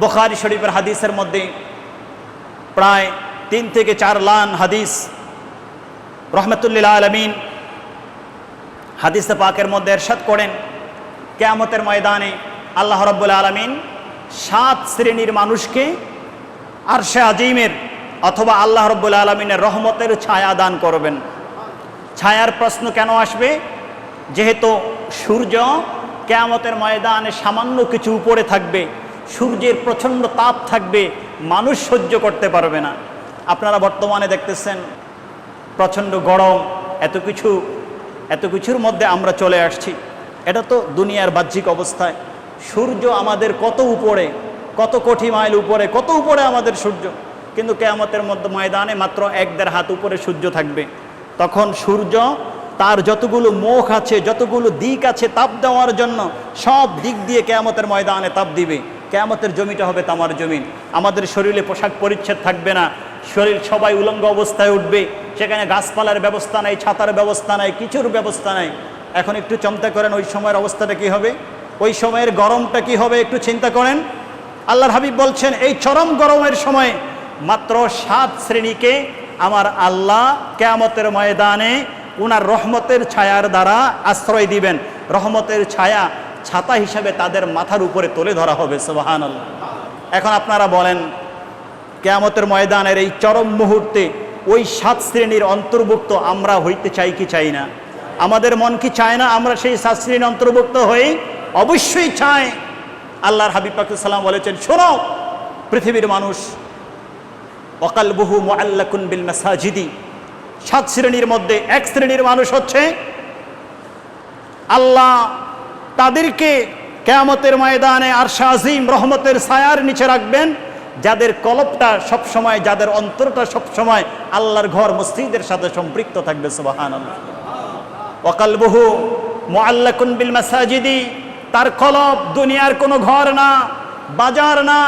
বুখারি শরীফের হাদিসের মধ্যে প্রায় তিন থেকে চার লান হাদিস রহমতুল্লিল্লাহ আলমিন হাদিসে পাকের মধ্যে এরশাদ করেন, কেয়ামতের ময়দানে আল্লাহ রব্বুল আলমিন সাত শ্রেণির মানুষকে আরশে আজিমের অথবা আল্লাহ রব্বুল আলমিনের রহমতের ছায়া দান করবেন। ছায়ার প্রশ্ন কেন আসবে? যেহেতু সূর্য কেয়ামতের ময়দানে সামান্য কিছু উপরে থাকবে সূর্যের প্রচণ্ড তাপ থাকবে, মানুষ সহ্য করতে পারবে না। আপনারা বর্তমানে দেখতেছেন, প্রচণ্ড গরম, এত কিছু, এত কিছুর মধ্যে আমরা চলে আসছি। এটা তো দুনিয়ার বাহ্যিক অবস্থায়। সূর্য আমাদের কত উপরে, কত কোটি মাইল উপরে, কত উপরে আমাদের সূর্য। কিন্তু কেয়ামতের মধ্যে ময়দানে মাত্র এক দেড় হাত উপরে সূর্য থাকবে। তখন সূর্য তার যতগুলো মুখ আছে, যতগুলো দিক আছে তাপ দেওয়ার জন্য সব দিক দিয়ে কেয়ামতের ময়দানে তাপ দিবে। কেয়ামতের জমিটা হবে তামার জমিন। আমাদের শরীরে পোশাক পরিচ্ছেদ থাকবে না। শরীর সবাই উলঙ্গ অবস্থায় উঠবে। সেখানে গাছপালার ব্যবস্থা নাই, ছাতার ব্যবস্থা নাই, কিছুর ব্যবস্থা নাই। এখন একটু চিন্তা করেন, ওই সময়ের অবস্থাটা কি হবে? ওই সময়ের গরমটা কি হবে একটু চিন্তা করেন। আল্লাহর হাবিব বলছেন, এই চরম গরমের সময় মাত্র সাত শ্রেণীকে আমার আল্লাহ কেয়ামতের ময়দানে উনার রহমতের ছায়ার দ্বারা আশ্রয় দিবেন। রহমতের ছায়া ছাতা হিসাবে তাদের মাথার উপরে তুলে ধরা হবে সোবাহান এখন আপনারা বলেন, কেয়ামতের ময়দানের এই চরম মুহূর্তে ওই সাত শ্রেণির অন্তর্ভুক্ত আমরা হইতে চাই কি চাই না? আমাদের মন কি চায় না আমরা সেই সাত শ্রেণির অন্তর্ভুক্ত হই? অবশ্যই চাই আল্লাহর হাবিব পাকুসাল্লাম বলেছেন, শোনো, পৃথিবীর মানুষ অকাল বহু মোয়াল্লাকুন বিল মাসাজিদি। সাত শ্রেণির মধ্যে এক শ্রেণির মানুষ হচ্ছে আল্লাহ তাদেরকে কেয়ামতের ময়দানে আর শাহিম রহমতের ছায়ার নিচে রাখবেন, যাদের কলপটা সবসময়, যাদের অন্তরটা সবসময় আল্লাহর ঘর মসজিদের সাথে সম্পৃক্ত থাকবে সুবাহান ওকাল বহু মোয়াল্লাকুন বিল মাসাজিদি, তার কলপ দুনিয়ার কোনো ঘর না, বাজার না,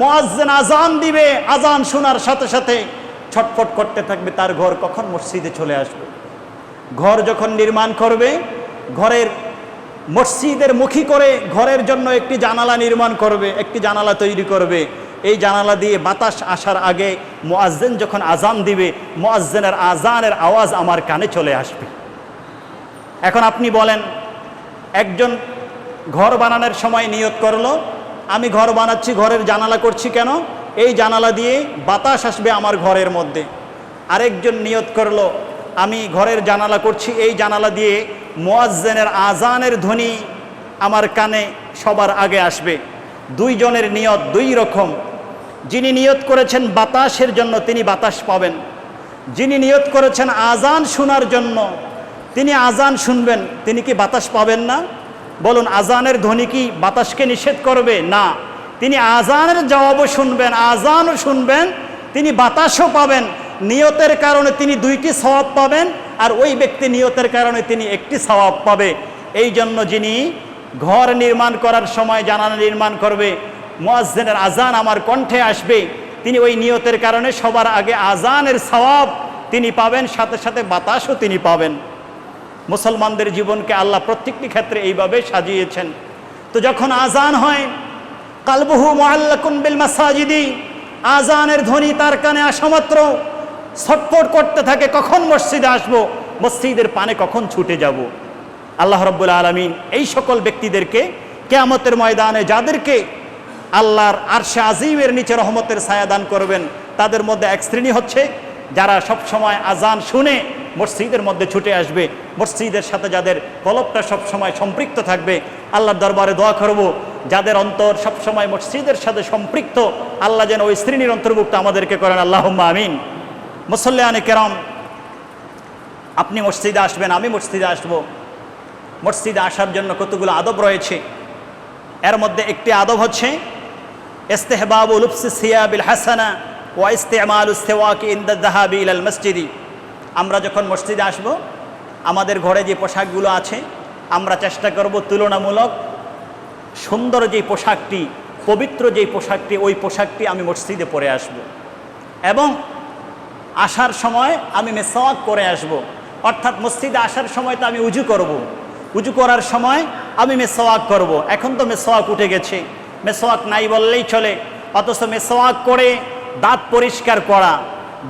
মোয়াজ্জেন আজান দিবে আজান শোনার সাথে সাথে ছটফট করতে থাকবে, তার ঘর কখন মসজিদে চলে আসবে? ঘর যখন নির্মাণ করবে, ঘরের মসজিদের মুখী করে ঘরের জন্য একটি জানালা নির্মাণ করবে, একটি জানালা তৈরি করবে। এই জানালা দিয়ে বাতাস আসার আগে মোয়াজ্জেন যখন আজান দিবে, মোয়াজ্জেনের আজানের আওয়াজ আমার কানে চলে আসবে। এখন আপনি বলেন, একজন ঘর বানানোর সময় নিয়ত করল, আমি ঘর বানাচ্ছি, ঘরের জানালা করছি কেন? এই জানালা দিয়ে বাতাস আসবে আমার ঘরের মধ্যে। আরেকজন নিয়ত করল, আমি ঘরের জানালা করছি, এই জানালা দিয়ে মোয়াজ্জেনের আজানের ধ্বনি আমার কানে সবার আগে আসবে। দুইজনের নিয়ত দুই রকম। যিনি নিয়ত করেছেন বাতাসের জন্য তিনি বাতাস পাবেন। যিনি নিয়ত করেছেন আজান শোনার জন্য তিনি আজান শুনবেন। তিনি কি বাতাস পাবেন না? বলুন আজানের ধ্বনি কি বাতাসকে নিষেধ করবে? না। তিনি আজানের জবাবও শুনবেন আজানও শুনবেন, তিনি বাতাসও পাবেন। নিয়তের কারণে তিনি দুইটি স্বভাব পাবেন আর ওই ব্যক্তি নিয়তের কারণে তিনি একটি স্বভাব পাবে। এই জন্য যিনি ঘর নির্মাণ করার সময় জানালা নির্মাণ করবে, মোয়াজ্জেনের আজান আমার কণ্ঠে আসবে, তিনি ওই নিয়তের কারণে সবার আগে আজানের স্বভাব তিনি পাবেন, সাথে সাথে বাতাসও তিনি পাবেন। মুসলমানদের জীবনকে আল্লাহ প্রত্যেকটি ক্ষেত্রে এইভাবে সাজিয়েছেন। তো যখন আজান হয়, কালবহু মোহাল্লাকুন বিল মাসাজিদি আজানের ধ্বনি তার কানে আসা মাত্র। ছটফট করতে থাকে, কখন মসজিদে আসব? মসজিদের পানে কখন ছুটে যাব? আল্লাহ রব্বুল আলমিন এই সকল ব্যক্তিদেরকে কেয়ামতের ময়দানে যাদেরকে আল্লাহর আরশে আজিমের নিচে রহমতের ছায়া দান করবেন, তাদের মধ্যে এক শ্রেণি হচ্ছে যারা সব সময় আজান শুনে মসজিদের মধ্যে ছুটে আসবে। মসজিদের সাথে যাদের কলবটা সবসময় সম্পৃক্ত থাকবে, আল্লাহর দরবারে দোয়া করব, যাদের অন্তর সবসময় মসজিদের সাথে সম্পৃক্ত, আল্লাহ যেন ওই শ্রেণির অন্তর্ভুক্ত আমাদেরকে করেন। আল্লাহ আমিন। মুসল্লিয়ানে কেরম, আপনি মসজিদে আসবেন, আমি মসজিদে আসব। মসজিদে আসার জন্য কতগুলো আদব রয়েছে? এর মধ্যে একটি আদব হচ্ছে ইস্তেহবাবুল উফসি সিয়াবিল হাসানা ওয়া ইস্তেমাল উস্তেওয়াকি ইলাল মসজিদি। আমরা যখন মসজিদে আসব, আমাদের ঘরে যে পোশাকগুলো আছে, আমরা চেষ্টা করব তুলনামূলক সুন্দর যে পোশাকটি, পবিত্র যেই পোশাকটি, ওই পোশাকটি আমি মসজিদে পরে আসব। এবং আসার সময় আমি মেসওয়াক করে আসব অর্থাৎ মসজিদে আসার সময় তো আমি উজু করব। উজু করার সময় আমি মেসওয়াক করব। এখন তো মেসওয়াক উঠে গেছে মেসোয়াক নাই বললেই চলে অথচ মেসোয়াক করে দাঁত পরিষ্কার করা,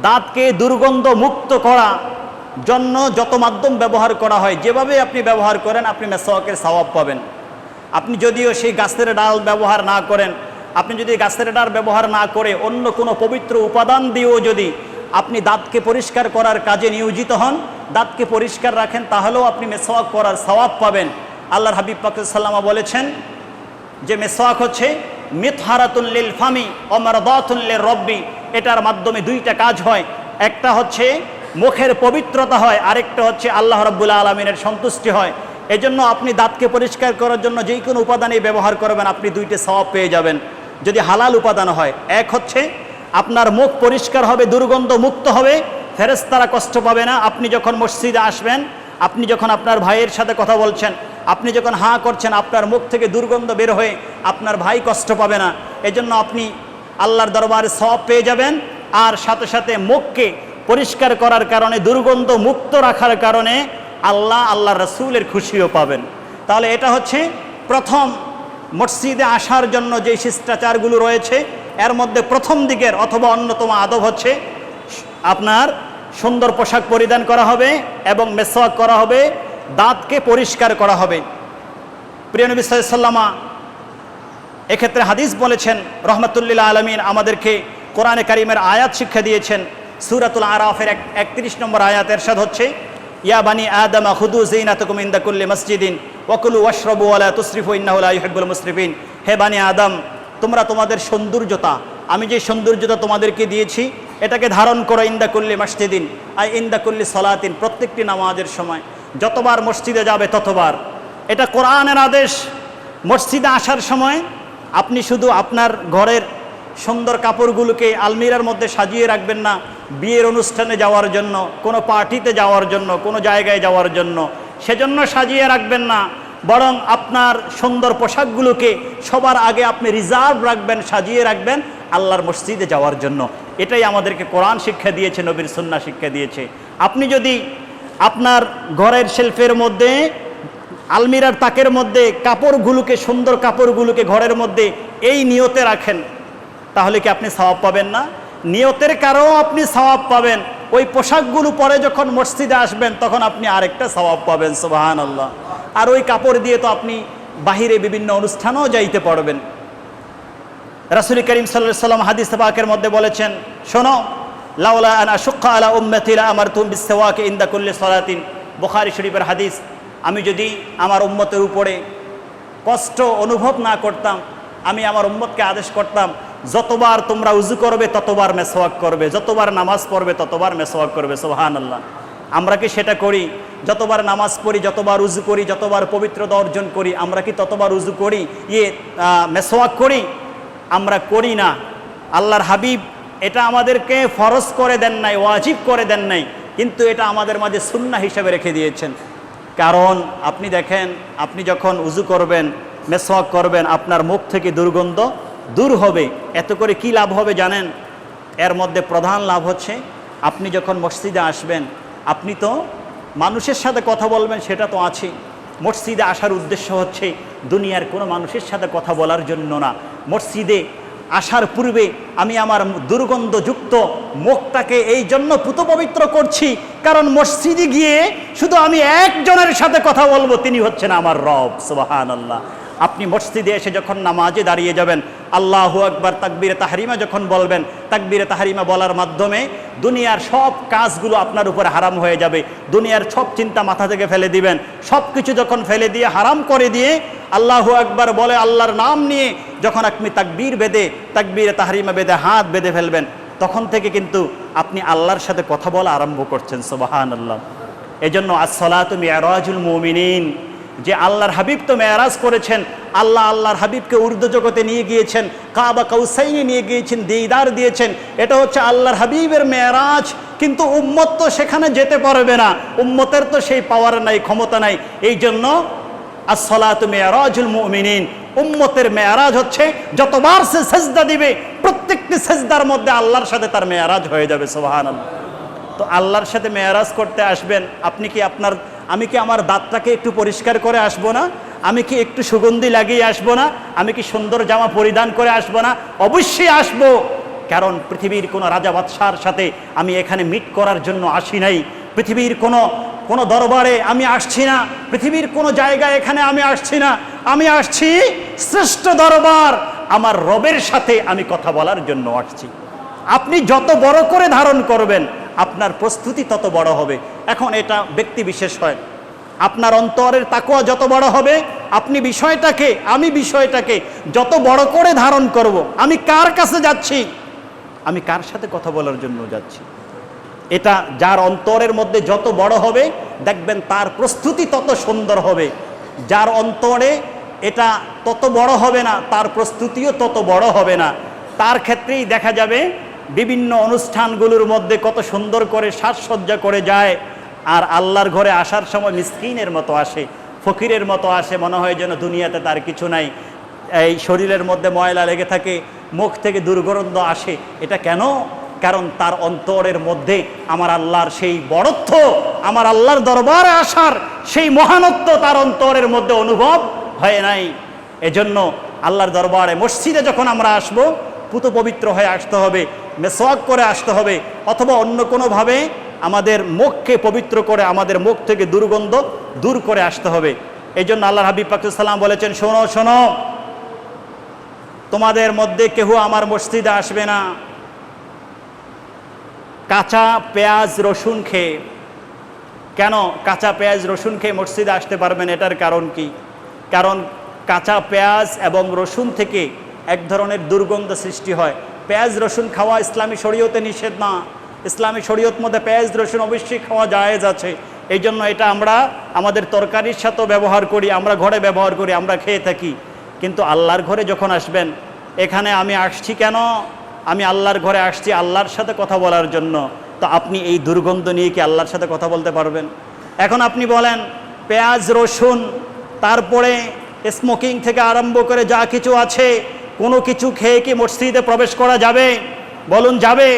দাঁতকে দুর্গন্ধ মুক্ত করা, জন্য যত মাধ্যম ব্যবহার করা হয়, যেভাবে আপনি ব্যবহার করেন, আপনি মেসোয়াকের সওয়াব পাবেন আপনি যদিও সেই গাছের ডাল ব্যবহার না করেন, আপনি যদি গাছের ডাল ব্যবহার না করে অন্য কোনো পবিত্র উপাদান দিয়েও যদি আপনি দাঁতকে পরিষ্কার করার কাজে নিয়োজিত হন, দাঁতকে পরিষ্কার রাখেন, তাহলেও আপনি মেসোয়াক করার সওয়াব পাবেন। আল্লাহর হাবিব পাকুসাল্লামা বলেছেন যে মেসোয়াক হচ্ছে মিথহারাতুল্লিল ফামি অমরদাতুল্লিল রব্বি। এটার মাধ্যমে দুইটা কাজ হয়। একটা হচ্ছে মুখের পবিত্রতা হয়, আরেকটা হচ্ছে আল্লাহ রব্বুল আলমিনের সন্তুষ্টি হয়। এজন্য আপনি দাঁতকে পরিষ্কার করার জন্য যেই কোনো উপাদানই ব্যবহার করবেন, আপনি দুইটি সওয়াব পেয়ে যাবেন। যদি হালাল উপাদান হয়, এক হচ্ছে আপনার মুখ পরিষ্কার হবে, দুর্গন্ধ মুক্ত হবে ফেরেস্তারা কষ্ট পাবে না। আপনি যখন মসজিদে আসবেন, আপনি যখন আপনার ভাইয়ের সাথে কথা বলছেন, আপনি যখন হাঁ করছেন, আপনার মুখ থেকে দুর্গন্ধ বের হয়ে আপনার ভাই কষ্ট পাবে না। এজন্য আপনি আল্লাহর দরবারে সব পেয়ে যাবেন, আর সাথে সাথে মুখকে পরিষ্কার করার কারণে, দুর্গন্ধ মুক্ত রাখার কারণে আল্লাহ আল্লাহ রসুলের খুশিও পাবেন। তাহলে এটা হচ্ছে প্রথম মসজিদে আসার জন্য যে শিষ্টাচারগুলো রয়েছে এর মধ্যে প্রথম দিকের অথবা অন্যতম আদব হচ্ছে আপনার সুন্দর পোশাক পরিধান করা হবে এবং মেসওয়াক করা হবে, দাঁতকে পরিষ্কার করা হবে। প্রিয় নবী সাল্লামা এক্ষেত্রে হাদিস বলেছেন রহমতুল্লিল্লা আলমিন আমাদেরকে কোরআনে কারিমের আয়াত শিক্ষা দিয়েছেন। সুরাতুল আরাফের এক, একত্রিশ নম্বর আয়াত এরশাদ হচ্ছে, ইয়া বানি আদমা খুদু জিনাতকুম ইন্দাকুল্লি মসজিদিন ওয়াকুলু ওয়াশরবু আলা তুসরিফু ইন্নাহুল ইউহিব্বুল মুসরিফিন। হে বানি আদম তোমরা তোমাদের সৌন্দর্যতা, আমি যে সৌন্দর্যতা তোমাদেরকে দিয়েছি, এটাকে ধারণ করো ইন্দাকুল্লি মসজিদিন আর ইন্দাকুল্লি সলাতিন, প্রত্যেকটি নামাজের সময়। যতবার মসজিদে যাবে ততবার। এটা কোরআনের আদেশ। মসজিদে আসার সময় আপনি শুধু আপনার ঘরের সুন্দর কাপড়গুলোকে আলমিরার মধ্যে সাজিয়ে রাখবেন না, বিয়ের অনুষ্ঠানে যাওয়ার জন্য, কোনো পার্টিতে যাওয়ার জন্য, কোনো জায়গায় যাওয়ার জন্য, সেজন্য সাজিয়ে রাখবেন না। বরং আপনার সুন্দর পোশাকগুলোকে সবার আগে আপনি রিজার্ভ রাখবেন, সাজিয়ে রাখবেন আল্লাহর মসজিদে যাওয়ার জন্য। এটাই আমাদেরকে কোরআন শিক্ষা দিয়েছে, নবীর সুন্না শিক্ষা দিয়েছে। আপনি যদি আপনার ঘরের শেলফের মধ্যে, আলমিরার তাকের মধ্যে, কাপড়গুলোকে, সুন্দর কাপড়গুলোকে ঘরের মধ্যে এই নিয়তে রাখেন, তাহলে কি আপনি সওয়াব পাবেন না? নিয়তের কারণেও আপনি সওয়াব পাবেন। ওই পোশাকগুলো পরে যখন মসজিদে আসবেন, তখন আপনি আরেকটা সওয়াব পাবেন সুবাহান আল্লাহ আর ওই কাপড় দিয়ে তো আপনি বাহিরে বিভিন্ন অনুষ্ঠানেও যাইতে পারবেন। রাসুল করিম সাল্লাহ সাল্লাম হাদিস পাকের মধ্যে বলেছেন, শোনো লাউলা আনা আলা উম্মতিলা আমার তুম বিস্তেওয়াকে ইন্দা করলে সলাতিন। বুখারি শরীফের হাদিস, আমি যদি আমার উম্মতের উপরে কষ্ট অনুভব না করতাম, আমি আমার উম্মতকে আদেশ করতাম, যতবার তোমরা উজু করবে ততবার মেসোয়াক করবে, যতবার নামাজ পড়বে ততবার মেসোয়াক করবে সোহান আল্লাহ আমরা কি সেটা করি? যতবার নামাজ পড়ি, যতবার উজু করি, যতবার পবিত্রতা অর্জন করি, আমরা কি ততবার উজু করি? ইয়ে মেসোয়াক করি? আমরা করি না। আল্লাহর হাবিব এটা আমাদেরকে ফরজ করে দেন নাই, ওয়াজিব করে দেন নাই, কিন্তু এটা আমাদের মাঝে সুন্না হিসেবে রেখে দিয়েছেন। কারণ আপনি দেখেন, আপনি যখন উজু করবেন, মেসওয়াক করবেন, আপনার মুখ থেকে দুর্গন্ধ দূর হবে। এত করে কি লাভ হবে জানেন? এর মধ্যে প্রধান লাভ হচ্ছে, আপনি যখন মসজিদে আসবেন আপনি তো মানুষের সাথে কথা বলবেন, সেটা তো আছে মসজিদে আসার উদ্দেশ্য হচ্ছে দুনিয়ার কোনো মানুষের সাথে কথা বলার জন্য না। মসজিদে আসার পূর্বে আমি আমার দুর্গন্ধযুক্ত মুখটাকে এই জন্য পুত পবিত্র করছি, কারণ মসজিদে গিয়ে শুধু আমি একজনের সাথে কথা বলব, তিনি হচ্ছেন আমার রব সুবাহান আল্লাহ আপনি মসজিদে এসে যখন নামাজে দাঁড়িয়ে যাবেন, আল্লাহু আকবার তাকবিরে তাহারিমা যখন বলবেন, তাকবিরে তাহারিমা বলার মাধ্যমে দুনিয়ার সব কাজগুলো আপনার উপরে হারাম হয়ে যাবে। দুনিয়ার সব চিন্তা মাথা থেকে ফেলে দিবেন। সব কিছু যখন ফেলে দিয়ে, হারাম করে দিয়ে আল্লাহু আকবার বলে আল্লাহর নাম নিয়ে যখন আপনি তাকবীর বেঁধে, তাকবীরে তাহারিমা বেঁধে হাত বেঁধে ফেলবেন, তখন থেকে কিন্তু আপনি আল্লাহর সাথে কথা বলা আরম্ভ করছেন সোবাহান আল্লাহ এজন্য জন্য আসলাত মেয়ারাজুল মুমিনিন। যে আল্লাহর হাবিব তো মেয়ারাজ করেছেন, আল্লাহ আল্লাহর হাবিবকে উর্দু জগতে নিয়ে গিয়েছেন, কাবা কাউসাইনে নিয়ে গিয়েছেন, দিদার দিয়েছেন, এটা হচ্ছে আল্লাহর হাবিবের মেয়ারাজ, কিন্তু উম্মত তো সেখানে যেতে পারবে না। উম্মতের তো সেই পাওয়ার নাই, ক্ষমতা নাই। এই জন্য আসলাত মেয়ারাজুল মুমিনিন, উম্মতের মেয়ারাজ হচ্ছে যতবার সে সেজদা দিবে, প্রত্যেকটি সেজদার মধ্যে আল্লাহর সাথে তার মেয়ারাজ হয়ে যাবে সোহান তো আল্লাহর সাথে মেয়ারাজ করতে আসবেন, আপনি কি আপনার আমি কি আমার দাঁতটাকে একটু পরিষ্কার করে আসব না? আমি কি একটু সুগন্ধি লাগিয়ে আসব না? আমি কি সুন্দর জামা পরিধান করে আসব না? অবশ্যই আসব। কারণ পৃথিবীর কোনো রাজা বাদশার সাথে আমি এখানে মিট করার জন্য আসি নাই। পৃথিবীর কোনো কোনো দরবারে আমি আসছি না। পৃথিবীর কোনো জায়গায় এখানে আমি আসছি না। আমি আসছি শ্রেষ্ঠ দরবার। আমার রবের সাথে আমি কথা বলার জন্য আসছি। আপনি যত বড় করে ধারণ করবেন আপনার প্রস্তুতি তত বড় হবে। এখন এটা ব্যক্তি বিশেষ হয়। আপনার অন্তরের তাকুয়া যত বড় হবে, আপনি বিষয়টাকে, আমি বিষয়টাকে যত বড় করে ধারণ করব, আমি কার কাছে যাচ্ছি? আমি কার সাথে কথা বলার জন্য যাচ্ছি? এটা যার অন্তরের মধ্যে যত বড় হবে, দেখবেন তার প্রস্তুতি তত সুন্দর হবে। যার অন্তরে এটা তত বড় হবে না, তার প্রস্তুতিও তত বড় হবে না। তার ক্ষেত্রেই দেখা যাবে বিভিন্ন অনুষ্ঠানগুলোর মধ্যে কত সুন্দর করে সাজসজ্জা করে যায়। আর আল্লাহর ঘরে আসার সময় মিসকিনের মতো আসে, ফকিরের মতো আসে, মনে হয় যেন দুনিয়াতে তার কিছু নাই। এই শরীরের মধ্যে ময়লা লেগে থাকে, মুখ থেকে দুর্গন্ধ আসে। এটা কেন? কারণ তার অন্তরের মধ্যে আমার আল্লাহর সেই বড়ত্ব, আমার আল্লাহর দরবারে আসার সেই মহানত্ব তার অন্তরের মধ্যে অনুভব হয় নাই। এজন্য আল্লাহর দরবারে মসজিদে যখন আমরা আসব পুত পবিত্র হয়ে আসতে হবে, মেসওয়াক করে আসতে হবে, অথবা অন্য কোনোভাবে আমাদের মুখকে পবিত্র করে আমাদের মুখ থেকে দুর্গন্ধ দূর করে আসতে হবে। এই জন্য আল্লাহ হাবিব পাকুসাল্লাম বলেছেন, শোনো শোনো, তোমাদের মধ্যে কেহ আমার মসজিদে আসবে না। কাঁচা পেঁয়াজ, রসুন খেয়ে। কেন কাঁচা পেঁয়াজ, রসুন খেয়ে মসজিদে আসতে পারবেন এটার কারণ কি? কারণ কাঁচা পেঁয়াজ এবং রসুন থেকে এক ধরনের দুর্গন্ধ সৃষ্টি হয়। পেঁয়াজ, রসুন খাওয়া ইসলামী শরীয়তে নিষেধ না। ইসলামী শরীয়ত মধ্যে পেঁয়াজ, রসুন অবশ্যই খাওয়া জায়েজ আছে। এই জন্য এটা আমরা আমাদের তরকারির সাথেও ব্যবহার করি, আমরা ঘরে ব্যবহার করি, আমরা খেয়ে থাকি। কিন্তু আল্লাহর ঘরে যখন আসবেন, এখানে আমি আসছি কেন? আমি আল্লাহর ঘরে আসছি আল্লাহর সাথে কথা বলার জন্য। তো আপনি এই দুর্গন্ধ নিয়ে কি আল্লাহর সাথে কথা বলতে পারবেন? এখন আপনি বলেন, পেঁয়াজ, রসুন, তারপরে স্মোকিং থেকে আরম্ভ করে যা কিছু আছে কোনো কিছু খেয়ে কি মসজিদে প্রবেশ করা যাবে? বলুন, যাবে।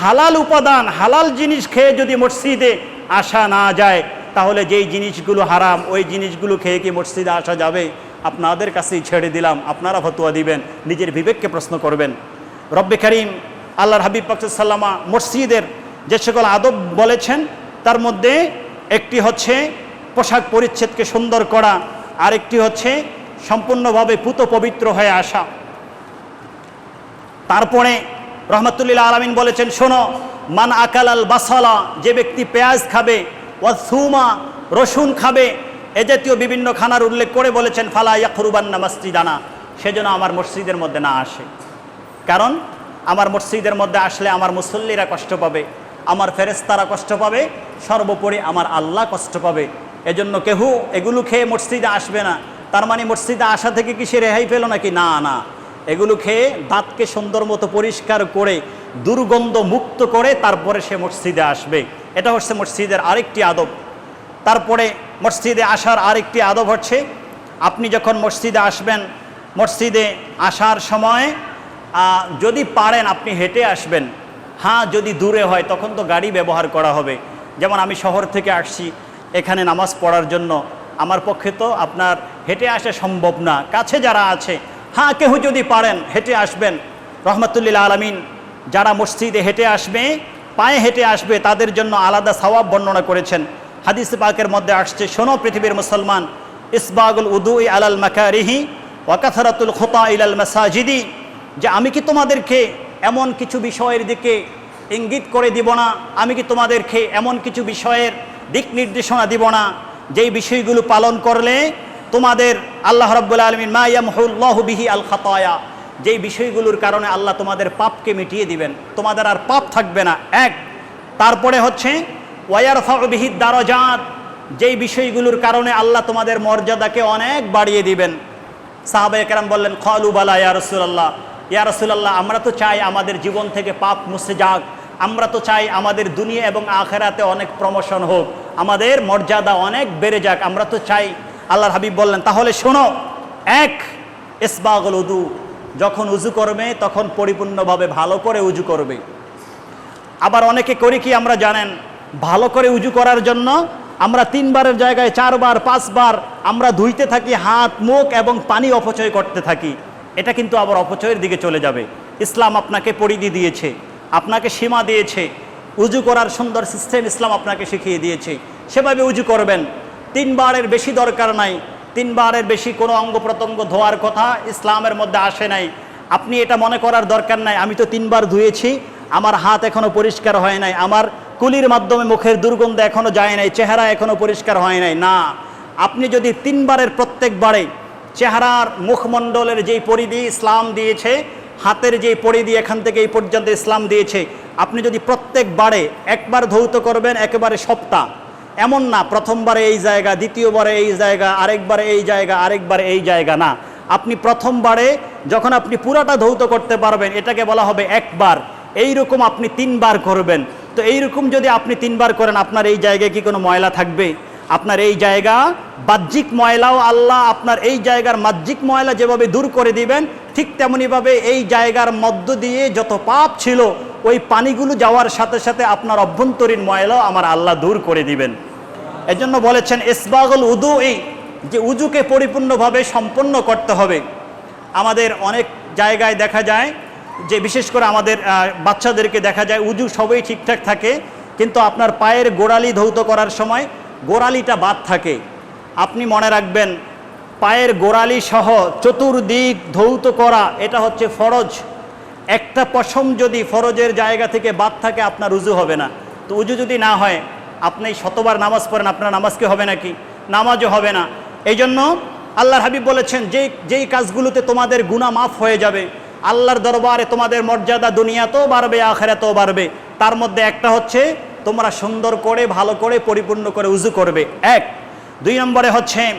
হালাল উপাদান, হালাল জিনিস খেয়ে যদি মসজিদে আসা না যায়, তাহলে যেই জিনিসগুলো হারাম, ওই জিনিসগুলো খেয়ে কি মসজিদে আসা যাবে? আপনাদের কাছেই ছেড়ে দিলাম। আপনারা ফতোয়া দিবেন, নিজের বিবেককে প্রশ্ন করবেন। রব্বে করিম, আল্লাহর হাবিব পাকসাল্লামা মসজিদের যে সকল আদব বলেছেন, তার মধ্যে একটি হচ্ছে পোশাক পরিচ্ছেদকে সুন্দর করা, আরেকটি হচ্ছে সম্পূর্ণভাবে পুত পবিত্র হয়ে আসা। তারপরে রহমতুল্লাহ আলমিন বলেছেন, শোনো, মান আকাল আল বাসালা, যে ব্যক্তি পেঁয়াজ খাবে ওয়াসুমা রসুন খাবে, এ জাতীয় বিভিন্ন খানার উল্লেখ করে বলেছেন, ফালা ইয়াকরুবান্না মসজিদানা সেজন্য আমার মসজিদের মধ্যে না আসে। কারণ, আমার মসজিদের মধ্যে আসলে আমার মুসল্লিরা কষ্ট পাবে, আমার ফেরেস্তারা কষ্ট পাবে, সর্বোপরি আমার আল্লাহ কষ্ট পাবে। এজন্য কেহু এগুলো খেয়ে মসজিদে আসবে না। তার মানে মসজিদে আসা থেকে কি সে রেহাই পেল নাকি? না না। এগুলো খেয়ে দাঁতকে সুন্দর মতো পরিষ্কার করে, দুর্গন্ধ মুক্ত করে তারপরে সে মসজিদে আসবে। এটা হচ্ছে মসজিদের আরেকটি আদব। তারপরে মসজিদে আসার আরেকটি আদব হচ্ছে, আপনি যখন মসজিদে আসবেন, মসজিদে আসার সময় যদি পারেন আপনি হেঁটে আসবেন। হ্যাঁ যদি দূরে হয়, তখন তো গাড়ি ব্যবহার করা হবে। যেমন আমি শহর থেকে আসছি, এখানে নামাজ পড়ার জন্য। আমার পক্ষে তো আপনার হেঁটে আসা সম্ভব না। কাছে যারা আছে হ্যাঁ কেউ যদি পারেন, হেঁটে আসবেন। রহমতুল্লিল্লা আলমিন, যারা মসজিদে হেঁটে আসবে, পায়ে হেঁটে আসবে, তাদের জন্য আলাদা সওয়াব বর্ণনা করেছেন। হাদিস পাকের মধ্যে আসছে, শোনো পৃথিবীর মুসলমান, ইসবাগুল উদু আলাল মাকারিহি ওয়াকাথারাতুল খোতা ইলাল মাসাজিদি, যে আমি কি তোমাদেরকে এমন কিছু বিষয়ের দিকে ইঙ্গিত করে দিব না? আমি কি তোমাদেরকে এমন কিছু বিষয়ের দিক নির্দেশনা দিব না? যেই বিষয়গুলো পালন করলে তোমাদের আল্লাহ রব্বুল আলমিন মায়ামহুল্লাহ বিহি আল খাতায়া যেই বিষয়গুলোর কারণে আল্লাহ তোমাদের পাপকে মিটিয়ে দিবেন। তোমাদের আর পাপ থাকবে না, এক। তারপরে হচ্ছে ওয়ার বিহিদ দারজাত যেই বিষয়গুলোর কারণে আল্লাহ তোমাদের মর্যাদাকে অনেক বাড়িয়ে দিবেন। সাহাবা একরাম বললেন খলু বালা ইয়া রসুল্লাহ ইয়া রসুল্লাহ আমরা তো চাই আমাদের জীবন থেকে পাপ মুছে যাক। আমরা তো চাই আমাদের দুনিয়া এবং আখেরাতে অনেক প্রমোশন হোক। আমাদের মর্যাদা অনেক বেড়ে যাক। আমরা তো চাই আল্লাহর হাবিব বললেন, তাহলে শোনো, এক, ইসবাগল উদু, যখন উজু করবে, তখন পরিপূর্ণভাবে ভালো করে উজু করবে। আবার অনেকে করি কি আমরা জানেন, ভালো করে উজু করার জন্য আমরা তিনবারের জায়গায় চারবার, পাঁচবার আমরা ধুইতে থাকি, হাত, মুখ এবং পানি অপচয় করতে থাকি। এটা কিন্তু আবার অপচয়ের দিকে চলে যাবে। ইসলাম আপনাকে পরিধি দিয়েছে, আপনাকে সীমা দিয়েছে। উজু করার সুন্দর সিস্টেম ইসলাম আপনাকে শিখিয়ে দিয়েছে। সেভাবে উজু করবেন। তিনবারের বেশি দরকার নাই। তিনবারের বেশি কোনো অঙ্গ প্রত্যঙ্গ ধোয়ার কথা ইসলামের মধ্যে আসে নাই। আপনি এটা মনে করার দরকার নাই, আমি তো তিনবার ধুয়েছি, আমার হাত এখনও পরিষ্কার হয় নাই, আমার কুলির মাধ্যমে মুখের দুর্গন্ধ এখনও যায় নাই, চেহারা এখনও পরিষ্কার হয় নাই। না, আপনি যদি তিনবারের প্রত্যেকবারে চেহারার মুখমণ্ডলের যেই পরিধি ইসলাম দিয়েছে, হাতের যেই পরিধি এখান থেকে এই পর্যন্ত ইসলাম দিয়েছে, আপনি যদি প্রত্যেকবারে একবার ধৌত করবেন, একেবারে সপ্তাহ এমন না, প্রথমবারে এই জায়গা, দ্বিতীয়বারে এই জায়গা, আরেকবারে এই জায়গা, আরেকবারে এই জায়গা, না। আপনি প্রথমবারে যখন আপনি পুরাটা ধৌত করতে পারবেন, এটাকে বলা হবে একবার। এই রকম আপনি তিনবার করবেন। তো এই রকম যদি আপনি তিনবার করেন, আপনার এই জায়গায় কি কোনো ময়লা থাকবে? আপনার এই জায়গা, বাহ্যিক ময়লাও আল্লাহ আপনার এই জায়গার বাহ্যিক ময়লা যেভাবে দূর করে দিবেন, ঠিক তেমনিভাবে এই জায়গার মধ্য দিয়ে যত পাপ ছিল, ওই পানিগুলো যাওয়ার সাথে সাথে আপনার অভ্যন্তরীণ ময়লাও আমার আল্লাহ দূর করে দিবেন। এজন্য বলেছেন, ইসবাগুল উদু এই যে উজুকে পরিপূর্ণভাবে সম্পন্ন করতে হবে। আমাদের অনেক জায়গায় দেখা যায় যে, বিশেষ করে আমাদের বাচ্চাদেরকে দেখা যায় উজু সবই ঠিকঠাক থাকে, কিন্তু আপনার পায়ের গোড়ালি ধৌত করার সময় গোড়ালিটা বাদ থাকে। আপনি মনে রাখবেন, পায়ের গোড়ালি সহ চতুর্দিক ধৌত করা, এটা হচ্ছে ফরজ। একটা পশম যদি ফরজের জায়গা থেকে বাদ থাকে, আপনার উজু হবে না। তো উজু যদি না হয় আপনি শতবার নামাজ পড়েন, আপনার নামাজ কি হবে নাকি? নামাজও হবে না। এই জন্য আল্লাহর হাবিব বলেছেন, যেই যেই কাজগুলোতে তোমাদের গুণা মাফ হয়ে যাবে, আল্লাহর দরবারে তোমাদের মর্যাদা দুনিয়াতেও বাড়বে, আখেরাতেও বাড়বে। তার মধ্যে একটা হচ্ছে, তোমরা সুন্দর করে, ভালো করে, পরিপূর্ণ করে উজু করবে। এক। দুই নম্বরে হচ্ছে,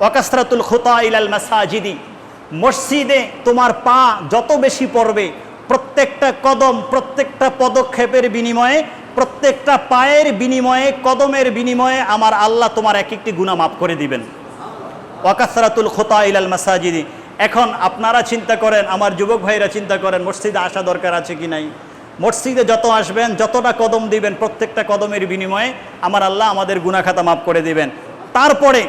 ওয়াকাসরাতুল খুতা ইলাল মাসাজিদি। মসজিদে তোমার পা যত বেশি পড়বে, প্রত্যেকটা কদম, প্রত্যেকটা পদক্ষেপের বিনিময়ে প্রত্যেকটা পায়ের বিনিময়ে, কদমের বিনিময়ে আমার আল্লাহ তোমার এক একটি গুণা মাফ করে দিবেন। ওয়াকাসরাতুল খোতা ইলাল মাসাজিদি। এখন আপনারা চিন্তা করেন, আমার যুবক ভাইরা চিন্তা করেন, মসজিদে আসা দরকার আছে কি নাই? মসজিদে যত আসবেন, যতটা কদম দিবেন, প্রত্যেকটা কদমের বিনিময়ে আমার আল্লাহ আমাদের গুনাখাতা মাফ করে দিবেন। তারপরে,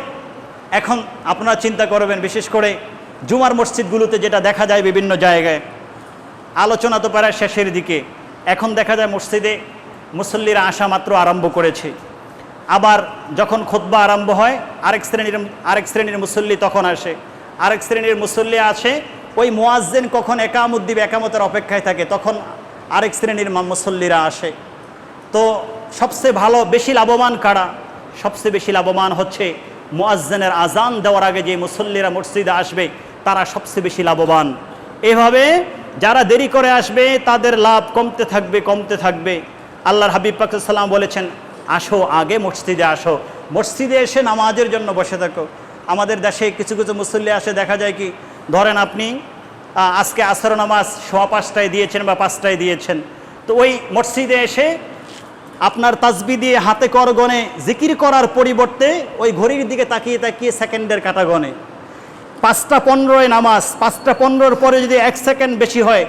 এখন আপনারা চিন্তা করবেন, বিশেষ করে জুমার মসজিদগুলোতে যেটা দেখা যায় বিভিন্ন জায়গায়। আলোচনা তো প্রায় শেষের দিকে। এখন দেখা যায় মসজিদে মুসল্লিরা আসা মাত্র আরম্ভ করেছে। আবার যখন খোতবা আরম্ভ হয়, আরেক শ্রেণির আরেক শ্রেণির মুসল্লি তখন আসে। আরেক শ্রেণির মুসল্লি আসে, ওই মোয়াজ্জেন কখন একামত একামতের অপেক্ষায় থাকে, তখন আরেক শ্রেণির মুসল্লিরা আসে। তো সবচেয়ে ভালো, বেশি লাভবান কারা? সবচেয়ে বেশি লাভবান হচ্ছে মুয়াজ্জেনের আজান দেওয়ার আগে যে মুসল্লিরা মসজিদে আসবে, তারা সবচেয়ে বেশি লাভবান। এভাবে যারা দেরি করে আসবে, তাদের লাভ কমতে থাকবে কমতে থাকবে। আল্লাহর হাবিব পাকুসাল্লাম বলেছেন, আসো আগে মসজিদে আসো। মসজিদে এসে নামাজের জন্য বসে থাকো। আমাদের দেশে কিছু কিছু মুসল্লি আসে, দেখা যায় কি, ধরেন আপনি আজকে আসর নামাজ সোয়া পাঁচটায় দিয়েছেন বা পাঁচটায় দিয়েছেন। তো ওই মসজিদে এসে আপনার তাসবি দিয়ে হাতে কর গনে জিকির করার পরিবর্তে ওই ঘড়ির দিকে তাকিয়ে তাকিয়ে সেকেন্ডের কাটা গনে পাঁচটা পনেরোয় নামাজ, পাঁচটা পনেরোর পরে যদি এক সেকেন্ড বেশি হয়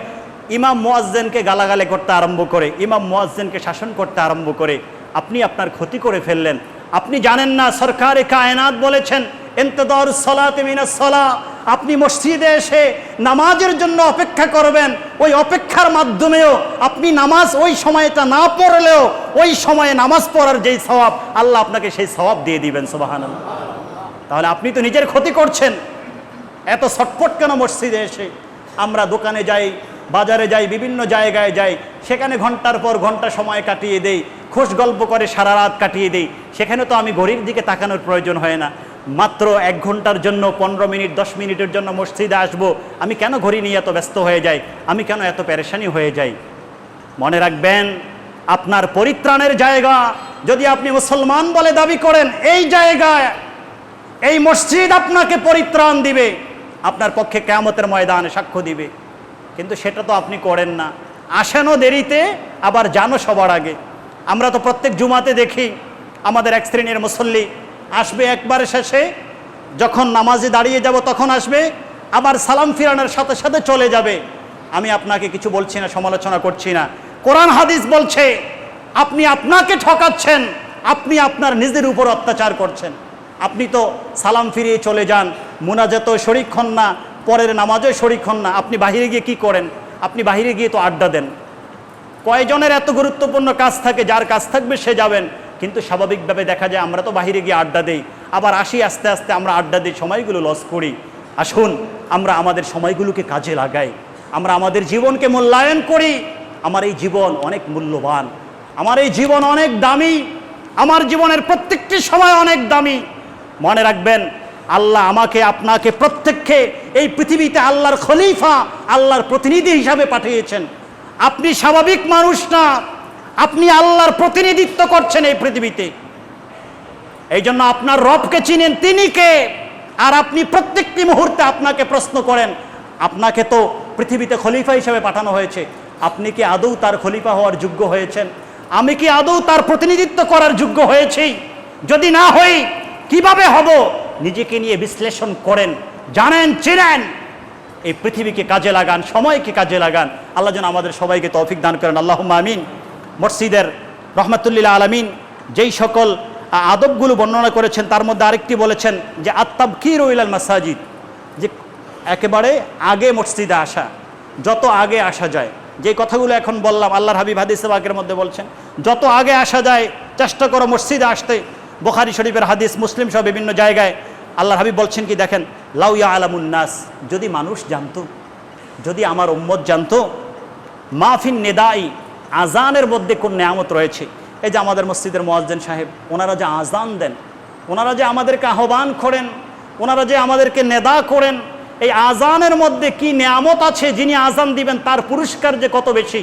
ইমাম মোয়াজ্জেনকে গালাগালে করতে আরম্ভ করে, ইমাম মোয়াজ্জেনকে শাসন করতে আরম্ভ করে, আপনি আপনার ক্ষতি করে ফেললেন। আপনি জানেন না, সরকারে কায়নাত বলেছেন এন্তদর সলাতে মিনাস সলা। আপনি মসজিদে এসে নামাজের জন্য অপেক্ষা করবেন, ওই অপেক্ষার মাধ্যমেও আপনি নামাজ ওই সময়টা না পড়লেও ওই সময়ে নামাজ পড়ার যেই স্বভাব আল্লাহ আপনাকে সেই স্বভাব দিয়ে দিবেন সোবাহান তাহলে আপনি তো নিজের ক্ষতি করছেন। এত ছটফট কেন মসজিদে এসে? আমরা দোকানে যাই বাজারে যাই, বিভিন্ন জায়গায় যাই, সেখানে ঘণ্টার পর ঘণ্টা সময় কাটিয়ে দেই, খোশ গল্প করে সারা রাত কাটিয়ে দেই, সেখানে তো আমি ঘড়ির দিকে তাকানোর প্রয়োজন হয় না। মাত্র এক ঘণ্টার জন্য, পনেরো মিনিট, দশ মিনিটের জন্য মসজিদে আসব, আমি কেন ঘড়ি নিয়ে এত ব্যস্ত হয়ে যাই? আমি কেন এত পেরেশানি হয়ে যাই? মনে রাখবেন, আপনার পরিত্রাণের জায়গা, যদি আপনি মুসলমান বলে দাবি করেন, এই জায়গায়, এই মসজিদ আপনাকে পরিত্রাণ দিবে। আপনার পক্ষে কেয়ামতের ময়দানে সাক্ষ্য দিবে। কিন্তু সেটা তো আপনি করেন না। আসেনও দেরিতে, আবার জানো সবার আগে। আমরা তো প্রত্যেক জুমাতে দেখি, আমাদের এক শ্রেণির মুসল্লি আসবে একবার শেষে, যখন নামাজে দাঁড়িয়ে যাব তখন আসবে, আবার সালাম ফিরানোর সাথে সাথে চলে যাবে। আমি আপনাকে কিছু বলছি না, সমালোচনা করছি না। কোরআন হাদিস বলছে, আপনি আপনাকে ঠকাচ্ছেন, আপনি আপনার নিজের উপর অত্যাচার করছেন। আপনি তো সালাম ফিরিয়ে চলে যান, মোনাজাত শরিক হন না পরের নামাজও শরিক হন না। আপনি বাহিরে গিয়ে কি করেন? আপনি বাহিরে গিয়ে তো আড্ডা দেন। কয়জনের এত গুরুত্বপূর্ণ কাজ থাকে, যার কাজ থাকবে সে যাবেন। কিন্তু স্বাভাবিকভাবে দেখা যায় আমরা তো বাহিরে গিয়ে আড্ডা দেই। আবার আসি আস্তে আস্তে আমরা আড্ডা দিই, সময়গুলো লস করি। আসুন, আমরা আমাদের সময়গুলোকে কাজে লাগাই। আমরা আমাদের জীবনকে মূল্যায়ন করি। আমার এই জীবন অনেক মূল্যবান। আমার এই জীবন অনেক দামি। আমার জীবনের প্রত্যেকটি সময় অনেক দামি। মনে রাখবেন আল্লাহ আমাকে, আপনাকে প্রত্যেককে এই পৃথিবীতে আল্লাহর খলিফা, আল্লাহর প্রতিনিধি হিসাবে পাঠিয়েছেন। আপনি স্বাভাবিক মানুষ না, আপনি আল্লাহর প্রতিনিধিত্ব করছেন এই পৃথিবীতে। এই জন্য আপনার রবকে চিনেন তিনি কে? আর আপনি প্রত্যেকটি মুহূর্তে আপনাকে প্রশ্ন করেন, আপনাকে তো পৃথিবীতে খলিফা হিসেবে পাঠানো হয়েছে। আপনি কি আদৌ তার খলিফা হওয়ার যোগ্য হয়েছেন? আমি কি আদৌ তার প্রতিনিধিত্ব করার যোগ্য হয়েছি? যদি না হই, কীভাবে হব? নিজেকে নিয়ে বিশ্লেষণ করেন, জানেন, চিনেন। এই পৃথিবীকে কাজে লাগান, সময়কে কাজে লাগান। আল্লাহ যেন আমাদের সবাইকে তৌফিক দান করেন। আল্লাহ আমিন। মসজিদের রহমতুল্লিল্লাহ আলমিন যেই সকল আদবগুলো বর্ণনা করেছেন, তার মধ্যে আরেকটি বলেছেন যে আত্মাব কি রইলাল মাসাজিদ, যে একেবারে আগে মসজিদে আসা, যত আগে আসা যায়। যে কথাগুলো এখন বললাম, আল্লাহর হাবিব হাদিস বাকের মধ্যে বলছেন, যত আগে আসা যায়, চেষ্টা করো মসজিদে আসতে। বোখারি শরীফের হাদিস, মুসলিম সহ বিভিন্ন জায়গায় আল্লাহ হাবিব বলছেন কি, দেখেন লাউয়া আলামুন্নাস যদি মানুষ জানতো, যদি আমার উম্মত জানতো মাহফিন নেদাই আজানের মধ্যে কোন নেয়ামত রয়েছে? এই যে আমাদের মসজিদের মোয়াজ্জেন সাহেব, ওনারা যে আজান দেন, ওনারা যে আমাদেরকে আহ্বান করেন, ওনারা যে আমাদেরকে নেদা করেন, এই আজানের মধ্যে কি নেয়ামত আছে যিনি আজান দিবেন, তার পুরস্কার যে কত বেশি,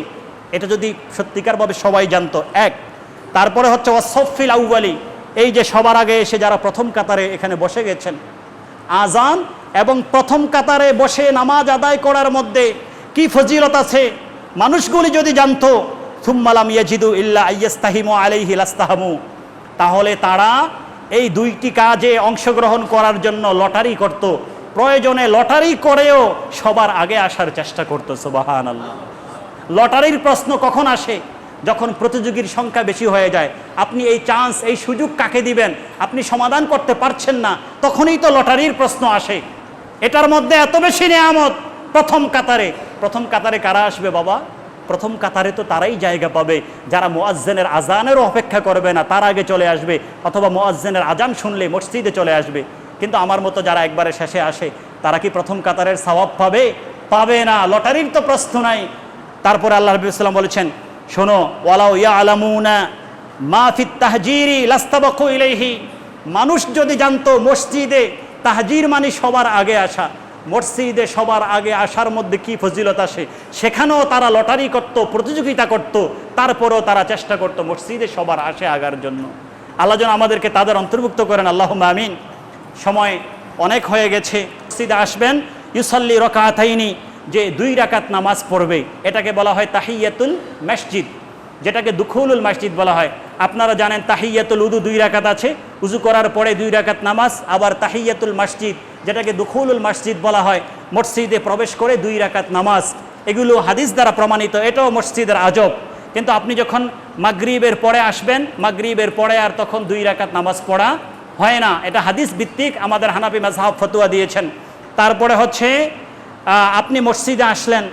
এটা যদি সত্যিকারভাবে সবাই জানতো। এক, তারপরে হচ্ছে ওয়াসফিল আউ্বালি এই যে সবার আগে এসে যারা প্রথম কাতারে এখানে বসে গেছেন, আজান এবং প্রথম কাতারে বসে নামাজ আদায় করার মধ্যে কি ফজিলত আছে? মানুষগুলি যদি জানতো থুম্মালাম ইয়াজিদু ইল্লা আইয়াস্তাহিমু আলাইহি লাস্তাহামু তাহলে তারা এই দুইটি কাজে অংশগ্রহণ করার জন্য লটারি করত। প্রয়োজনে লটারি করেও সবার আগে আসার চেষ্টা করতো সুবাহান আল্লাহ লটারির প্রশ্ন কখন আসে? যখন প্রতিযোগীর সংখ্যা বেশি হয়ে যায়, আপনি এই চান্স এই সুযোগ কাকে দিবেন, আপনি সমাধান করতে পারছেন না, তখনই তো লটারির প্রশ্ন আসে। এটার মধ্যে এত বেশি নেয়ামত, প্রথম কাতারে। প্রথম কাতারে কারা আসবে বাবা? প্রথম কাতারে তো তারাই জায়গা পাবে। যারা মোয়াজ্জেনের আজানেরও অপেক্ষা করবে না, তার আগে চলে আসবে। অথবা মোয়াজ্জেনের আজান শুনলে মসজিদে চলে আসবে। কিন্তু আমার মতো যারা একবারে শেষে আসে, তারা কি প্রথম কাতারের সওয়াব পাবে? পাবে না। লটারির তো প্রশ্ন নাই। তারপরে আল্লাহ রবি সাল্লাম বলেছেন শোনো, ওয়ালাউ ইয়া আলামুনা মাফিত তাহজিরি লাস্তাবাকু ইলাইহি। মানুষ যদি জানতো মসজিদে তাহজির মানে সবার আগে আসা, মসজিদে সবার আগে আসার মধ্যে কি ফজিলত আসে? সেখানেও তারা লটারি করত, প্রতিযোগিতা করত, তারপরেও তারা চেষ্টা করত মসজিদে সবার আসে আগার জন্য। আল্লাহ যেন আমাদেরকে তাদের অন্তর্ভুক্ত করেন আল্লাহ আমিন। সময় অনেক হয়ে গেছে, মসজিদে আসবেন, ইউসাল্লি রকাতাইনি যে দুই রাকাত নামাজ পড়বে, এটাকে বলা হয় তাহিয়াতুল মসজিদ, যেটাকে দুখুলুল মসজিদ বলা হয়। আপনারা জানেন তাহিয়াতুল উদু দুই রাকাত আছে, উজু করার পরে দুই রাকাত নামাজ, আবার তাহিয়াতুল মসজিদ, যেটাকে দুখুলুল মসজিদ বলা হয়। মসজিদে প্রবেশ করে দুই রাকাত নামাজ। এগুলো হাদিস দ্বারা প্রমাণিত, এটাও মসজিদের আজব। কিন্তু আপনি যখন মাগরিবের পরে আসবেন, মাগরিবের পরে আর তখন দুই রাকাত নামাজ পড়া হয় না। এটা হাদিস ভিত্তিক আমাদের হানাফি মাঝহাব ফতুয়া দিয়েছেন। তারপরে হচ্ছে আপনি মসজিদে আসলেন,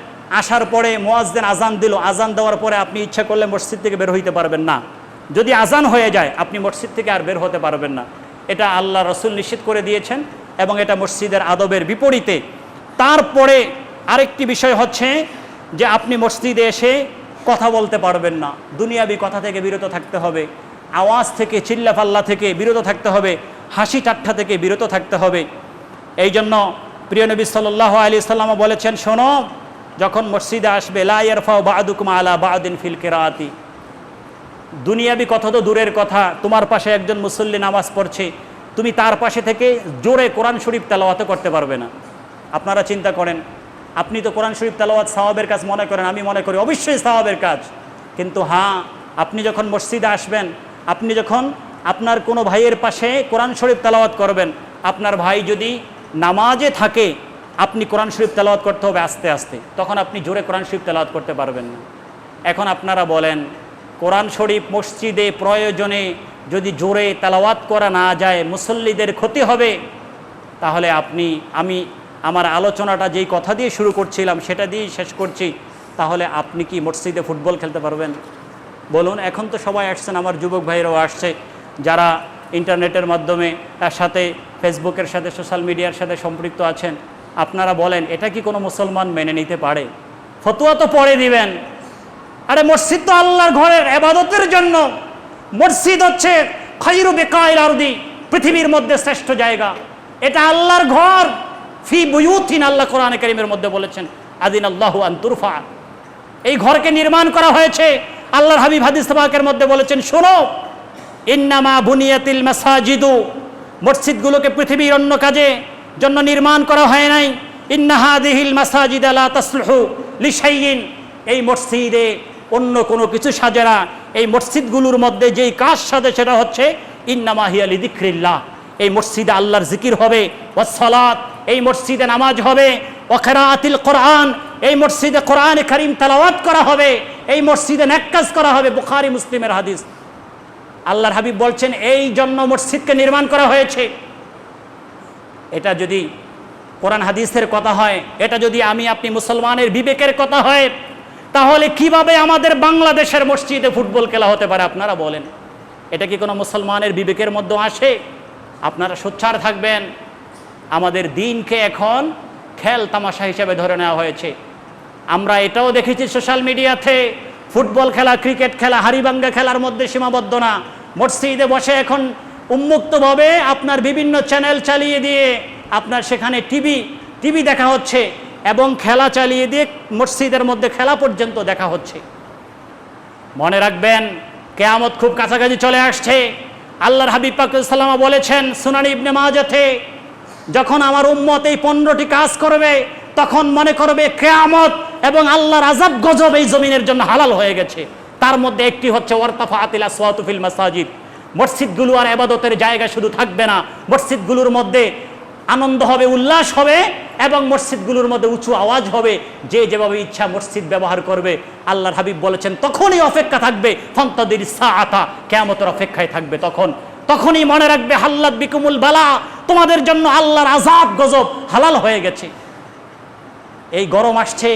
আসার পরে মোয়াজদেন আজান দিল আজান দেওয়ার পরে আপনি ইচ্ছা করলে মসজিদ থেকে বের হইতে পারবেন না। যদি আজান হয়ে যায়, আপনি মসজিদ থেকে আর বের হতে পারবেন না। এটা আল্লাহ রসুল নিশ্চিত করে দিয়েছেন এবং এটা মসজিদের আদবের বিপরীতে। তারপরে আরেকটি বিষয় হচ্ছে যে আপনি মসজিদে এসে কথা বলতে পারবেন না। দুনিয়াবি কথা থেকে বিরত থাকতে হবে। আওয়াজ থেকে, চিল্লাফাল্লা থেকে বিরত থাকতে হবে। হাসি ঠাট্টা থেকে বিরত থাকতে হবে। এই জন্য প্রিয় নবী সাল্লাহ আলী সাল্লাম বলেছেন, শোনো, যখন মসজিদে আসবে লাইয়ারফাও বাদুকুম আলা বাদিন ফিল কেরাতি। দুনিয়াবি কথা তো দূরের কথা, তোমার পাশে একজন মুসল্লি নামাজ পড়ছে, তুমি তার পাশে থেকে জোরে কোরআন শরীফ তেলাওয়াত করতে পারবে না। আপনারা চিন্তা করেন, আপনি তো কোরআন শরীফ তেলাওয়াত সাহাবের কাজ মনে করেন, আমি মনে করি অবশ্যই সাহাবের কাজ। কিন্তু হ্যাঁ আপনি যখন মসজিদে আসবেন, আপনি যখন আপনার কোনো ভাইয়ের পাশে কোরআন শরীফ তেলাওয়াত করবেন, আপনার ভাই যদি নামাজে থাকে, আপনি কোরআন শরীফ তেলাওয়াত করতে হবে আস্তে আস্তে। তখন আপনি জোরে কোরআন শরীফ তেলাওয়াত করতে পারবেন না। এখন আপনারা বলেন, কোরআন শরীফ মসজিদে প্রয়োজনে যদি জোরে তেলাওয়াত করা না যায়, মুসল্লিদের ক্ষতি হবে? তাহলে আপনি, আমি আমার আলোচনাটা যেই কথা দিয়ে শুরু করছিলাম, সেটা দিয়েই শেষ করছি। তাহলে আপনি কি মসজিদে ফুটবল খেলতে পারবেন? বলুন, এখন তো সবাই আসছেন, আমার যুবক ভাইরাও আসছে, যারা ইন্টারনেটের মাধ্যমে তার সাথে ফেসবুকের সাথে, সোশ্যাল মিডিয়ার সাথে সম্পৃক্ত আছেন। আপনারা বলেন, এটা কি কোনো মুসলমান মেনে নিতে পারে? ফতুয়া তো পরে দিবেন। আরে মসজিদ তো আল্লাহর ঘরের এবাদতের জন্য। মসজিদ হচ্ছে খৈরু বেকাইল আরদি, পৃথিবীর মধ্যে শ্রেষ্ঠ জায়গা। এটা আল্লাহর ঘর। ফি বুয়ুথিন আল্লাহ কোরআন করিমের মধ্যে বলেছেন আদিন আল্লাহু আন্তুরফা এই ঘরকে নির্মাণ করা হয়েছে। আল্লাহর হাবিব হাদিস মধ্যে বলেছেন, শোনো, ইন্নামা বুনিয়াতিল মাসাজিদু মসজিদগুলোকে পৃথিবীর অন্য কাজে জন্য নির্মাণ করা হয় নাই। ইন্নাহাদিহিল মাসাজিদ আলা তাসলুহু লিশাইয়িন এই মসজিদে অন্য কোনো কিছু সাজে না। এই মসজিদগুলোর মধ্যে যেই কাজ সাজে সেটা হচ্ছে ইন্নামা হিয়া লিদিক্রিল্লাহ এই মসজিদে আল্লাহর জিকির হবে ওয়াসসালাত এই মসজিদে নামাজ হবে ওয়াকেরাতিল কোরআন। এই মসজিদে কোরআন করিম তালাওয়াত করা হবে, এই মসজিদে নেক্কাজ করা হবে, বুখারি, মুসলিমের হাদিস। আল্লাহর হাবিব বলছেন, এই জন্য মসজিদকে নির্মাণ করা হয়েছে। এটা যদি কোরআন হাদিসের কথা হয়, এটা যদি আমি আপনি মুসলমানের বিবেকের কথা হয়, তাহলে কীভাবে আমাদের বাংলাদেশের মসজিদে ফুটবল খেলা হতে পারে, আপনারা বলেন। এটা কি কোনো মুসলমানের বিবেকের মধ্যে আসে? আপনারা সোচ্চার থাকবেন, আমাদের দিনকে এখন খেল তামাশা হিসেবে ধরে নেওয়া হয়েছে। আমরা এটাও দেখেছি সোশ্যাল মিডিয়াতে ফুটবল খেলা, ক্রিকেট খেলা হারিবাঙ্গা খেলার মধ্যে সীমাবদ্ধ না। মসজিদে বসে এখন উন্মুক্তভাবে আপনার বিভিন্ন চ্যানেল চালিয়ে দিয়ে আপনার সেখানে টিভি টিভি দেখা হচ্ছে এবং খেলা চালিয়ে দিয়ে মসজিদের মধ্যে খেলা পর্যন্ত দেখা হচ্ছে। মনে রাখবেন, কেয়ামত খুব কাছাকাছি চলে আসছে। আল্লাহর হাবিব পাকুসাল্লামা বলেছেন, সুনানি ইবনে মাজাতে, যখন আমার উম্মত এই পনেরোটি কাজ করবে, তখন মনে করবে কেয়ামত এবং আল্লাহর আজাব গজব এই জমিনের জন্য হালাল হয়ে গেছে। তার মধ্যে একটি হচ্ছে, ওয়ার্তাফা আতিলা সোয়াতুফিল মাসাজিদ। মসজিদগুলো আর আবাদতের জায়গা শুধু থাকবে না। মসজিদগুলোর মধ্যে আনন্দ হবে, উল্লাস হবে এবং মসজিদগুলোর মধ্যে উঁচু আওয়াজ হবে। যে যেভাবে ইচ্ছা মসজিদ ব্যবহার করবে। আল্লাহর হাবিব বলেছেন, তখনই অপেক্ষা থাকবে, ফন্তাদির সাআতা। কেয়ামতের অপেক্ষায় থাকবে তখন। তখনই মনে রাখবে হাল্লাদ বিকুমুল বালা। তোমাদের জন্য আল্লাহর আজাব গজব হালাল হয়ে গেছে। এই গরম আসছে,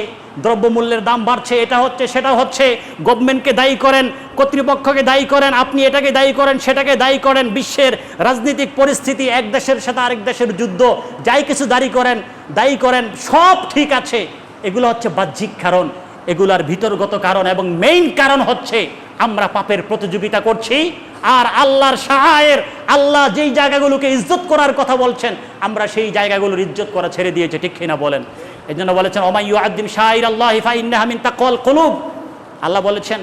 দ্রব্যমূল্যের দাম বাড়ছে, এটা হচ্ছে সেটা হচ্ছে। গভর্নমেন্টকে দায়ী করেন, কর্তৃপক্ষকে দায়ী করেন, আপনি এটাকে দায়ী করেন, সেটাকে দায়ী করেন। বিশ্বের রাজনৈতিক পরিস্থিতি এক দেশের সাথে আরেক দেশের যুদ্ধ, যাই কিছু দায়ী করেন দায়ী করেন, সব ঠিক আছে। এগুলো হচ্ছে বাহ্যিক কারণ, এগুলার ভিতরগত কারণ এবং মেইন কারণ হচ্ছে আমরা পাপের প্রতিযোগিতা করছি আর আল্লাহর সাহায়ের, আল্লাহ যেই জায়গাগুলোকে ইজ্জত করার কথা বলছেন, আমরা সেই জায়গাগুলোর ইজ্জত করা ছেড়ে দিয়েছি, ঠিক কিনা বলেন? এই জন্য বলেছেন ওমাইয়ু আদ্দিম শাহির আল্লাহ হিফাইন্নাহামিন তাকল কলুব। আল্লাহ বলেছেন,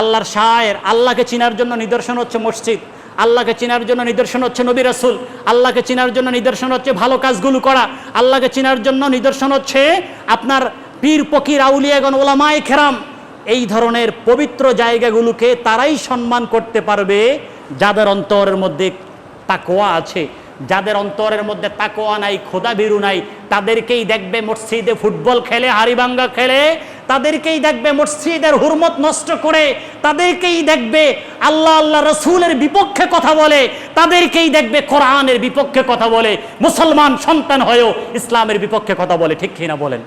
আল্লাহর শায়ের, আল্লাহকে চিনার জন্য নিদর্শন হচ্ছে মসজিদ, আল্লাহকে চিনার জন্য নিদর্শন হচ্ছে নবী রাসুল, আল্লাহকে চিনার জন্য নিদর্শন হচ্ছে ভালো কাজগুলো করা, আল্লাহকে চিনার জন্য নিদর্শন হচ্ছে আপনার পীর, পকির, আউলিয়াগণ, ওলামায় খেরাম এই ধরনের পবিত্র জায়গাগুলোকে তারাই সম্মান করতে পারবে যাদের অন্তরের মধ্যে তাকোয়া আছে। যাদের অন্তরের মধ্যে তাকোয়া নাই খোদা বিরু নাই, তাদেরকেই দেখবে মসজিদে ফুটবল খেলে হারিবাঙ্গা খেলে, তাদেরকেই দেখবে মসজিদের হুরমত নষ্ট করে, তাদেরকেই দেখবে আল্লাহ আল্লাহ রসুলের বিপক্ষে কথা বলে, তাদেরকেই দেখবে কোরআনের বিপক্ষে কথা বলে, মুসলমান সন্তান হয়েও ইসলামের বিপক্ষে কথা বলে, ঠিক কিনা বলেন?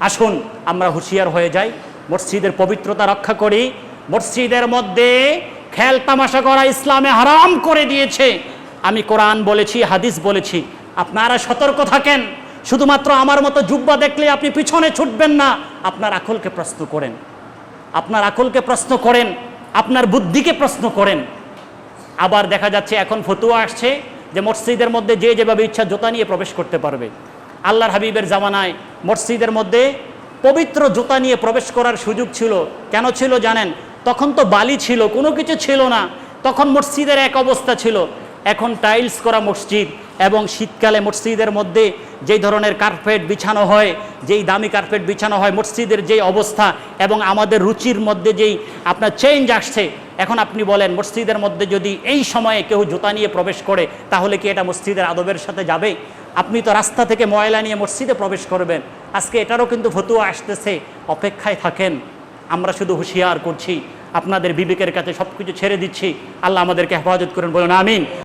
আসুন, আমরা হুঁশিয়ার হয়ে যাই, মসজিদের পবিত্রতা রক্ষা করি, মসজিদের মধ্যে খেল তামাশা করা ইসলামে হারাম করে দিয়েছে। আমি কোরআন বলেছি, হাদিস বলেছি। আপনারা সতর্ক থাকেন। শুধুমাত্র আমার মতো জুব্বা দেখলে আপনি পিছনে ছুটবেন না। আপনার আকলকে প্রশ্ন করেন। আপনার আকলকে প্রশ্ন করেন। আপনার বুদ্ধিকে প্রশ্ন করেন। আবার দেখা যাচ্ছে এখন ফতুয়া আসছে যে মসজিদের মধ্যে যে যেভাবে ইচ্ছা জোতা নিয়ে প্রবেশ করতে পারবে। আল্লাহর হাবিবের জামানায় মসজিদের মধ্যে পবিত্র জুতা নিয়ে প্রবেশ করার সুযোগ ছিল। কেন ছিল জানেন? তখন তো বালি ছিল, কোনো কিছু ছিল না। তখন মসজিদের এক অবস্থা ছিল। এখন টাইলস করা মসজিদ এবং শীতকালে মসজিদের মধ্যে যেই ধরনের কার্পেট বিছানো হয়, যেই দামি কার্পেট বিছানো হয়, মসজিদের যেই অবস্থা এবং আমাদের রুচির মধ্যে যেই আপনার চেঞ্জ আসছে, এখন আপনি বলেন মসজিদের মধ্যে যদি এই সময়ে কেউ জুতা নিয়ে প্রবেশ করে, তাহলে কি এটা মসজিদের আদবের সাথে যাবে? আপনি তো রাস্তা থেকে ময়লা নিয়ে মসজিদে প্রবেশ করবেন, আজকে এটারও কিন্তু ফতুয়া আসতেছে, অপেক্ষায় থাকেন, আমরা শুধু হুঁশিয়ার করছি, আপনাদের বিবেকের কাছে সব কিছু ছেড়ে দিচ্ছি, আল্লাহ আমাদেরকে হেফাজত করেন, বলুন আমিন।